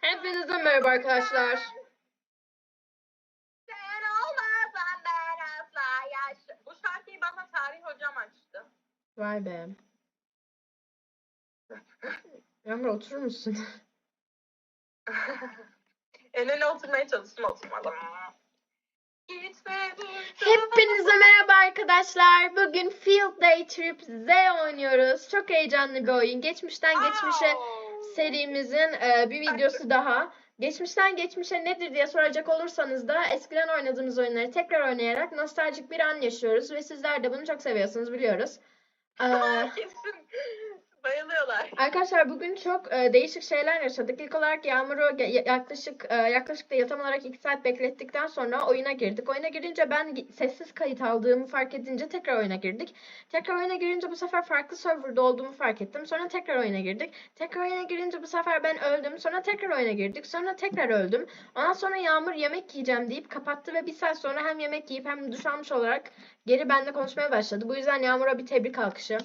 Hepinize merhaba arkadaşlar. Sen olmasan ben asla yaş... Bu şarkıyı bana tarih hocam açtı. Vay be. Yağmur oturur musun? en öne oturmaya çalıştım oturmadım. Hepinize merhaba arkadaşlar. Bugün Field Day Trip Z oynuyoruz. Çok heyecanlı bir oyun. Geçmişten geçmişe Wow. Serimizin e, bir videosu daha. Geçmişten geçmişe nedir diye soracak olursanız da eskiden oynadığımız oyunları tekrar oynayarak nostaljik bir an yaşıyoruz ve sizler de bunu çok seviyorsunuz biliyoruz. Ee. Bayılıyorlar. Arkadaşlar bugün çok e, değişik şeyler yaşadık. İlk olarak Yağmur'u yaklaşık e, yaklaşık da yatam olarak 2 saat beklettikten sonra oyuna girdik. Oyuna girince ben sessiz kayıt aldığımı fark edince tekrar oyuna girdik. Tekrar oyuna girince bu sefer farklı serverda olduğumu fark ettim. Sonra tekrar oyuna girdik. Tekrar oyuna girince bu sefer ben öldüm. Sonra tekrar oyuna girdik. Sonra tekrar öldüm. Ondan sonra Yağmur yemek yiyeceğim deyip kapattı ve bir saat sonra hem yemek yiyip hem duş almış olarak geri benimle konuşmaya başladı. Bu yüzden Yağmur'a bir tebrik alkışı.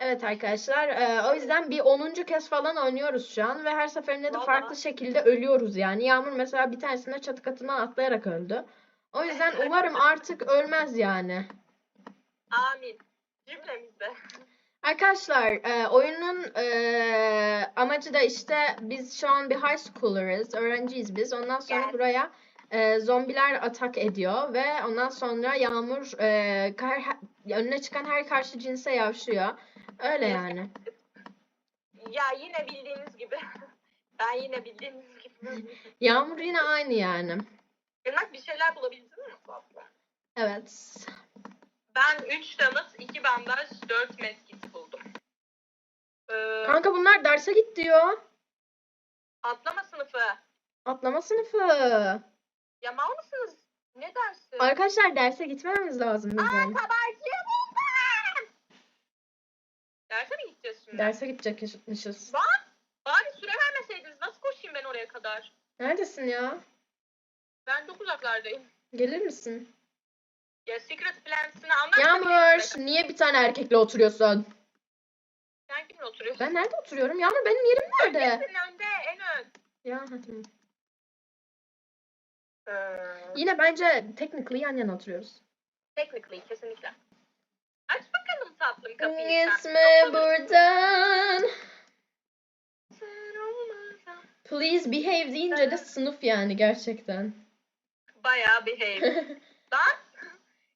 Evet arkadaşlar, e, o yüzden bir 10. kez falan oynuyoruz şu an ve her seferinde de Valla. farklı şekilde ölüyoruz yani. Yağmur mesela bir tanesinde çatı katından atlayarak öldü. O yüzden umarım artık ölmez yani. Amin. Cümlemizde. Arkadaşlar, e, oyunun e, amacı da işte biz şu an bir high schooler'ız, öğrenciyiz biz. Ondan sonra Gel. buraya e, zombiler atak ediyor ve ondan sonra Yağmur e, kar- önüne çıkan her karşı cinse yavşıyor. Öyle yani. Ya yine bildiğiniz gibi. Ben yine bildiğiniz gibi. Yağmur yine aynı yani. Irmak bir şeyler bulabildin mi Fatma? Evet. Ben 3 damız, 2 bandaj, 4 medkit buldum. Ee, Kanka bunlar derse git diyor. atlama sınıfı. Atlama sınıfı. Ya mal mısınız? Ne dersi? Arkadaşlar derse gitmememiz lazım Aa bizim. kabarcığı buldum. Derse mi gideceğiz şimdi? Derse gidecekmişiz. Lan bari süre vermeseydiniz nasıl koşayım ben oraya kadar? Neredesin ya? Ben çok uzaklardayım. Gelir misin? Ya Secret Plants'ını anlat. Yağmur, niye bir tane erkekle oturuyorsun? Sen kimle oturuyorsun? Ben nerede oturuyorum? Yağmur benim yerim nerede? Öndesin önde en ön. Ya hadi. Ee, Yine bence technically yan yana oturuyoruz. technically kesinlikle. Tatlım kapıyı. Gitme buradan. Please behave deyince de sınıf yani gerçekten. Bayağı behave. Lan.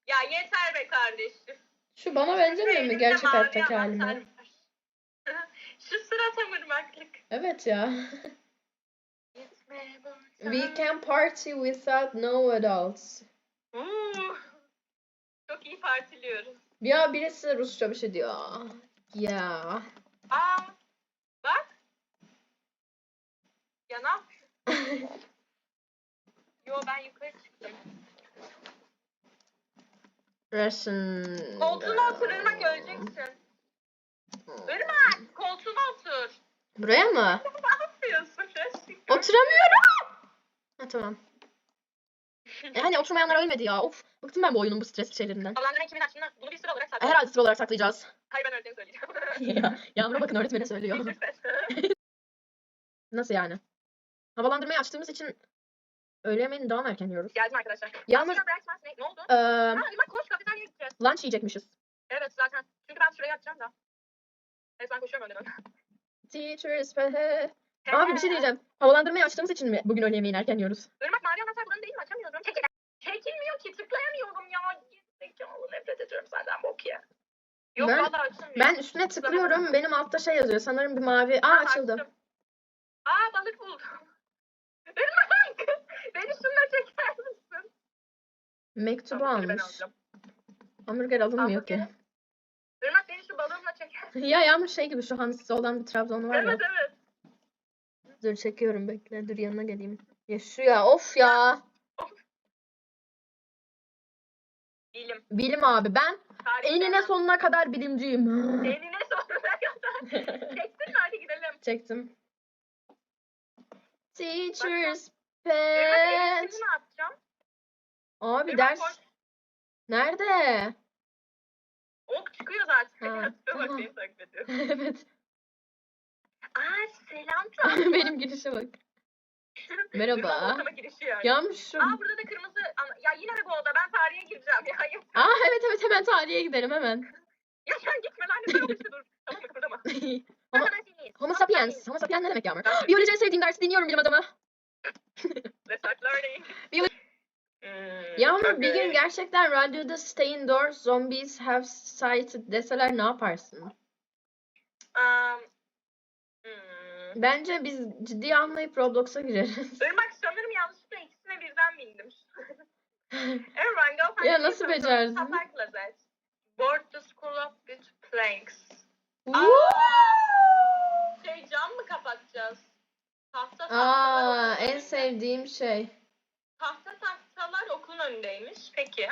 Ya yeter be kardeşim. Şu bana benzemiyor mu gerçek hayattaki halime? Şu surata mırmaklık. Evet ya. We can party without no adults. Uuu. Çok iyi partiliyoruz. Ya birisi Rusça bir şey diyor. Ya. Aa. Bak. Ya ne? Yo ben yukarı çıktım. Russian. Koltuğuna otur Irmak öleceksin. Irmak koltuğuna otur. Buraya mı? ne yapıyorsun? Oturamıyorum. Ha tamam. E hani oturmayanlar ölmedi ya. Of. Bıktım ben bu oyunun bu stresli şeylerinden. Havalandırma kimin açtığını bunu bir sıra olarak saklayalım. Herhalde sıra olarak saklayacağız. Hayır ben öğretmeni söyleyeceğim. ya, Yağmur'a bakın öğretmene söylüyor. Nasıl yani? Havalandırmayı açtığımız için öğle yemeğini daha mı erken yiyoruz? Geldim arkadaşlar. Breakfast ne? Ne oldu? Ee, Ha Irmak koş kafeteryaya gideceğiz. lunch yiyecekmişiz. Evet zaten. Çünkü ben şuraya atacağım da. Evet ben koşuyorum önden. Teachers pay. Abi bir şey diyeceğim. Havalandırmayı açtığımız için mi bugün öğle yemeğini erken yiyoruz? Irmak mavi anahtar buranın değil mi? Açamıyorum. Çekil. Çekilmiyor ki tıklayamıyorum ya. Zekalı nefret ediyorum senden bok ya. Yok Ben- valla açılmıyor. Ben üstüne tıklıyorum. Benim altta şey yazıyor. Sanırım bir mavi. Aa Aa, açıldı. açtım. Aa balık buldum. Beni şununla çeker misin? Mektubu Hamburgeri almış. Hamburger alınmıyor ki. Hamburgeri. Irmak beni şu balığımla çeker. ya Yağmur şey gibi şu hamsi olan bir Trabzon var ya. Evet evet. Dur çekiyorum bekle. Dur yanına geleyim. Ya şu ya of ya. Bilim. Bilim abi ben Tarih enine sonuna kadar bilimciyim. Enine sonuna kadar. Çektin mi? Hadi gidelim. Çektim. Teachers pet. ne yapacağım? Abi Irmak ders koş. nerede? Ok çıkıyor zaten. Ha, tamam. evet. Aa selam. Benim girişe bak. Merhaba. Ortama girişi yani. Aa burada da kırmızı. Ya yine mi bu oda? Ben tarihe gireceğim ya. Hayır. Aa evet evet hemen tarihe gidelim hemen. Ya sen gitme lan. Ne dur. Tamam kıpırdama. Seniyiz. Homo sapiens. Homo sapiens ne demek Yağmur? Biyoloji en sevdiğim dersi dinliyorum bilim adamı. Let's start learning. Hmm, Yağmur bir gün gerçekten radyoda stay indoors zombies have sighted deseler ne yaparsın? Um. Bence biz ciddiye almayıp Roblox'a gireriz. Irmak sanırım yanlışlıkla ikisine birden bindim. Everyone go find Ya nasıl becerdin? Kapak closet. Board the school of with planks. Woo! Şey cam mı kapatacağız? Tahta Aa, tahtalar en sevdiğim şey. Tahta tahtalar okulun önündeymiş. Peki.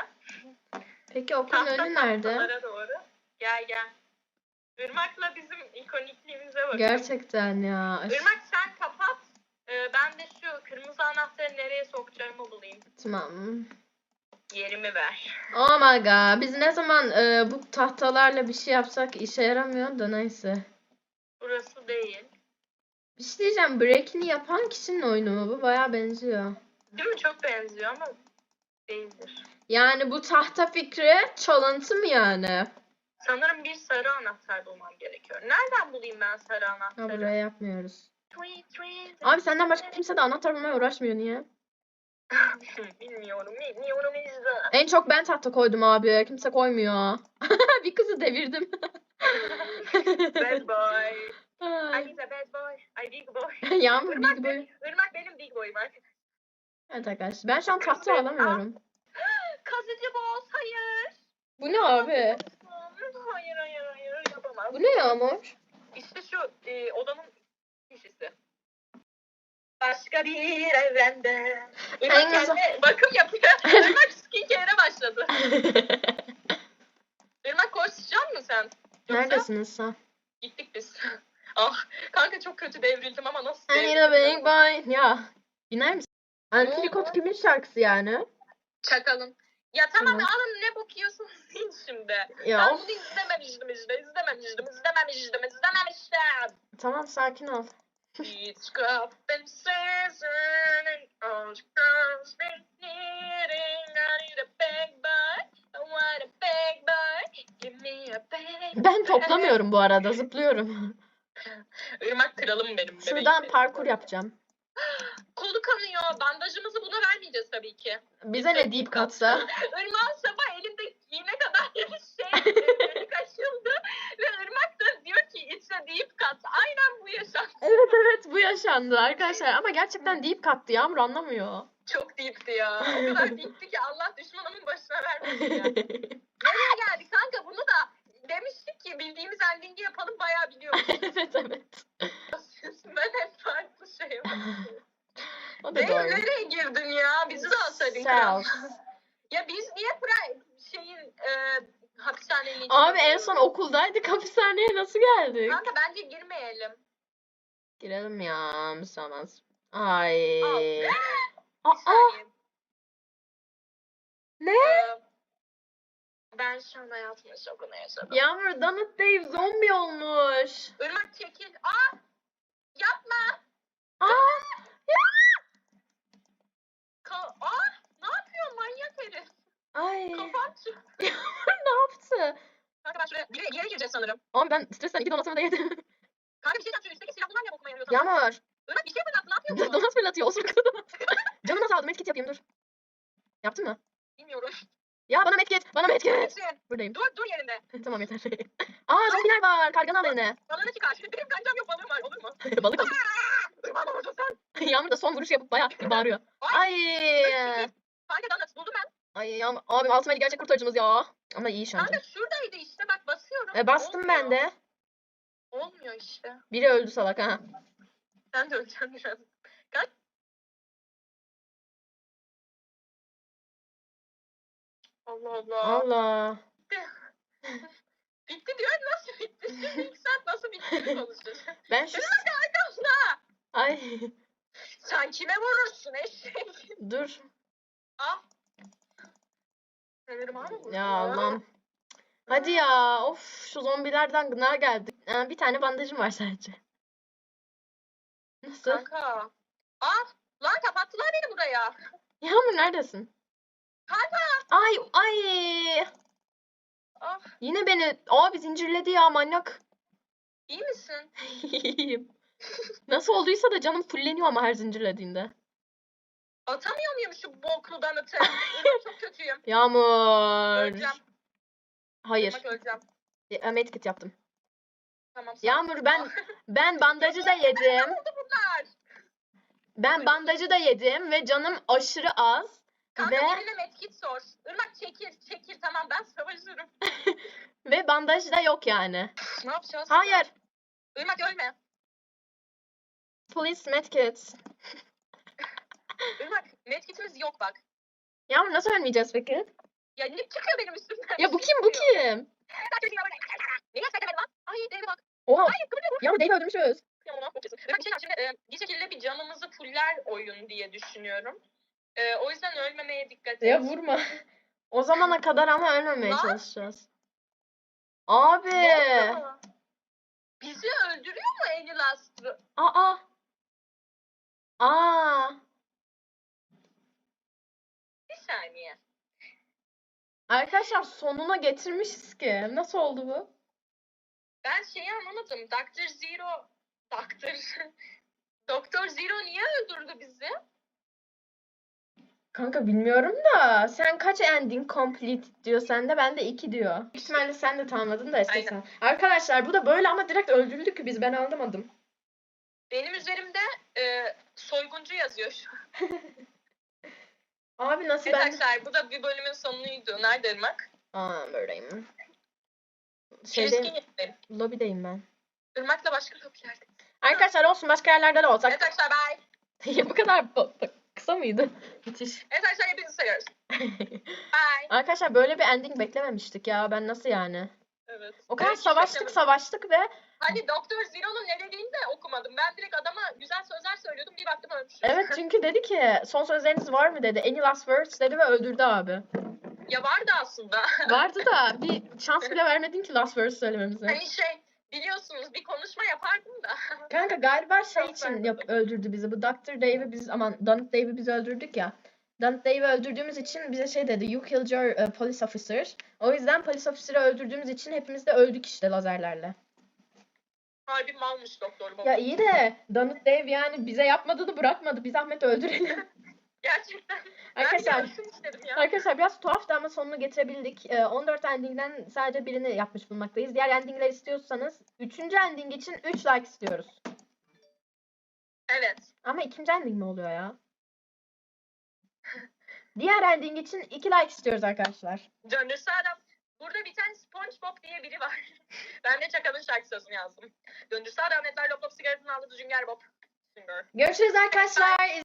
Peki okulun Tahta önü nerede? tahtalara doğru. Gel gel. Irmak'la bizim ikonikliğimize bakın. Gerçekten ya. Irmak sen kapat. Ee, ben de şu kırmızı anahtarı nereye sokacağımı bulayım. Tamam. Yerimi ver. Oh my god. Biz ne zaman e, bu tahtalarla bir şey yapsak işe yaramıyor da neyse. Burası değil. Bir şey diyeceğim. Break'ini yapan kişinin oyunu mu bu? Baya benziyor. Değil mi? Çok benziyor ama değildir. Yani bu tahta fikri çalıntı mı yani? Sanırım bir sarı anahtar bulmam gerekiyor. Nereden bulayım ben sarı Ha, anahtarı? buraya yapmıyoruz. Abi senden başka kimse de anahtar bulmaya uğraşmıyor niye? bilmiyorum, bilmiyorum işte. En çok ben tahta koydum abi. Kimse koymuyor. bir kızı devirdim. bad boy. Ay. need a bad boy. I big boy. Yağmur Irmak, bilgi boyu. benim, Irmak benim big boyum artık. Evet arkadaşlar. Ben şu an tahta alamıyorum. Kazıcı boss, hayır. Bu ne abi? Hayır, hayır, hayır, yapamam. Bu ne Yağmur? İşte şu e, odanın kişisi. Başka bir evrende. Irmak Ay, nasıl- kendi bakım yapıyor. Irmak skincare'e başladı. Irmak koşacak mısın sen? Yoksa Neredesiniz sen? Gittik biz. ah kanka çok kötü devrildim ama nasıl I need a big boy. Ya. Dinler misin? Antilikot kimin şarkısı yani? Çakalın. Ya tamam Tamam. alın ne bok yiyorsunuz yiyin şimdi. Ya ben bunu izlememiştim işte, izlememiştim, izlememiştim, izlememiştim. Tamam sakin ol. And all the girls been needing. I need a big boy, I want a big boy. Give me a big Ben toplamıyorum bu arada zıplıyorum. Irmak kralım benim. bebeğim Şuradan parkur yapacağım. Tabii ki. Bize ne deyip katsa? Irmak sabah elinde iğne kadar şey delik açıldı ve Irmak da diyor ki a deep cut. Aynen bu yaşam. Evet evet bu yaşandı arkadaşlar ama gerçekten deyip kattı Yağmur anlamıyor. Çok deepti ya. O kadar deepti ki Allah düşmanımın başına vermesin ya. Nereye geldik kanka bunu da demiştik ki bildiğimiz endingi yapalım bayağı biliyoruz. evet evet. ben hep farklı şey yapıyorum. O da Ne, doğru. nereye girdin ya? Bizi de alsaydın kral. Ya biz niye pra şeyin e, hapishanenin içine Abi en son okuldaydık hapishaneye nasıl geldik? Kanka bence girmeyelim. Girelim ya müsamaz. Ay. Al. Aa, saniye. Ne? Ee, ben şu an hayatımın şokunu yaşadım. Yağmur Donut Dave zombi olmuş. Irmak çekil. Aa! Yapma! Aa, Ka- Aa! Ne yapıyor manyak herif? ay. Kafam çıktı. Yağmur ne yaptı? Kanka ben şuraya bir bir yere gireceğiz sanırım. Ama ben stresten iki donatımı da yedim. Kanka bir şey. Şu üstteki silah bunlar ne bokuma yarıyor? Yağmur. Irmak bir şey fırlattı. Ne yapıyor bu? Donat fırlatıyor. Osur kızı donat. Canım nasıl aldım? Medkit yapayım dur. Yaptın mı? Bilmiyorum. Ya bana medkit. Bana medkit. Buradayım. Dur dur yerinde. tamam yeter. Aa zombiler var. Kargan al eline. Balığını çıkar. Şimdi benim kancam yok balığım var. Olur mu? Balık al. Vurdun sen? Yağmur da son vuruş yapıp bayağı bağırıyor. Ay. Kanka donuts buldum ben. Ay Yağmur. Abim altıma gerçek kurtarıcımız ya. Ama iyi şu anda. Kanka şuradaydı işte bak basıyorum. E, bastım ben Olmuyor. de. Olmuyor işte. Biri öldü salak ha. Sen de öleceksin biraz. Kaç? Allah Allah. Allah. Bitti diyor nasıl bitti? Şimdi ilk saat nasıl bitti konuşuyoruz. Ben şu... Aslında Ay. sen kime vurursun eşek? Dur. Ah. Ya Allah'ım. Hadi ya. Of şu zombilerden gına geldik. Ee, bir tane bandajım var sadece. Nasıl? Kanka. Aa lan kapattılar beni buraya. Yağmur neredesin? Kanka. Ay ay. Ah Yine beni abi zincirledi ya manyak. iyi misin? İyiyim. Nasıl olduysa da canım fulleniyor ama her zincirlediğinde. Atamıyor muyum şu boklu? Irmak, çok kötüyüm. Yağmur. Öleceğim. Hayır. Bak öleceğim. E, Medkit yaptım. Tamam. sağ ol. Yağmur ben ben bandajı da yedim. Bunlar? Ben bandajı da yedim ve canım aşırı az. Kanka Ve birine medkit sor. Irmak çekil çekil tamam ben savaşırım. ve bandaj da yok yani. ne yapacağız? Hayır. Irmak ölme. Please medkit. Yok bak. Yağmur nasıl ölmeyeceğiz peki? Ya ne çıkıyor benim üstümden? Ya bu kim bu kim? Ay deve bak. Oha. Ay kıvırıyor bu. Dave'i öldürmüşüz. Ya ona bakıyorsun. Bir şey şimdi e, bir şekilde bir canımızı fuller oyun diye düşünüyorum. E, o yüzden ölmemeye dikkat et. Ya vurma. O zamana kadar ama ölmemeye Lan. çalışacağız. Abi. Bizi öldürüyor mu Enil Astro? Aa. Aa. Saniye. Arkadaşlar sonuna getirmişiz ki. Nasıl oldu bu? Ben şeyi anlamadım. Dr. Zero... Dr. Doktor Zero niye öldürdü bizi? Kanka bilmiyorum da sen kaç ending complete diyor sende bende 2 diyor. Büyük ihtimalle sen de tamamladın da istiyorsan. Arkadaşlar bu da böyle ama direkt öldürüldük ki biz ben anlamadım. Benim üzerimde e, soyguncu yazıyor şu an. Abi nasıl Evet ben... arkadaşlar bu da bir bölümün sonuydu. Nerede Irmak? Aa buradayım. Şeyde, lobideyim ben. Irmak'la başka kapılarda. Arkadaşlar olsun başka yerlerde de olsak. Evet arkadaşlar bye. bu kadar kısa mıydı? Müthiş. Evet arkadaşlar hepinizi seviyoruz. Bye. Arkadaşlar böyle bir ending beklememiştik ya. Ben nasıl yani? Evet. O kadar Evet, savaştık savaştık ve Hani Doktor Zero'nun ne dediğini de okumadım. Ben direkt adama güzel sözler söylüyordum. Bir baktım ölmüş. evet çünkü dedi ki son sözleriniz var mı dedi. Any last words dedi ve öldürdü abi. Ya vardı aslında. Vardı da bir şans bile vermedin ki last words söylememize. hani şey biliyorsunuz bir konuşma yapardım da. Kanka galiba şey için yap, öldürdü bizi. Bu Dr. Dave'i biz aman Donut Dave'i biz öldürdük ya. Donut Dave'i öldürdüğümüz için bize şey dedi. You killed your uh, police officer. O yüzden police officer'ı öldürdüğümüz için hepimiz de öldük işte lazerlerle. Harbi malmış doktor baba. Ya iyi de Donut Dave yani bize yapmadığını bırakmadı. Bir zahmet öldürelim. Gerçekten. Arkadaşlar ya. Arkadaşlar biraz tuhaftı ama sonunu getirebildik. Ee, 14 endingden sadece birini yapmış bulunmaktayız. Diğer endingler istiyorsanız 3. ending için 3 like istiyoruz. Evet. Ama ikinci ending mi oluyor ya? Diğer ending için 2 like istiyoruz arkadaşlar. Döndürse adam. Burada bir tane SpongeBob diye biri var. ben de Çakal'ın şarkı sözünü yazdım. Döndürse adam netler lop lop sigaretini aldı Sünger Bob. Görüşürüz arkadaşlar.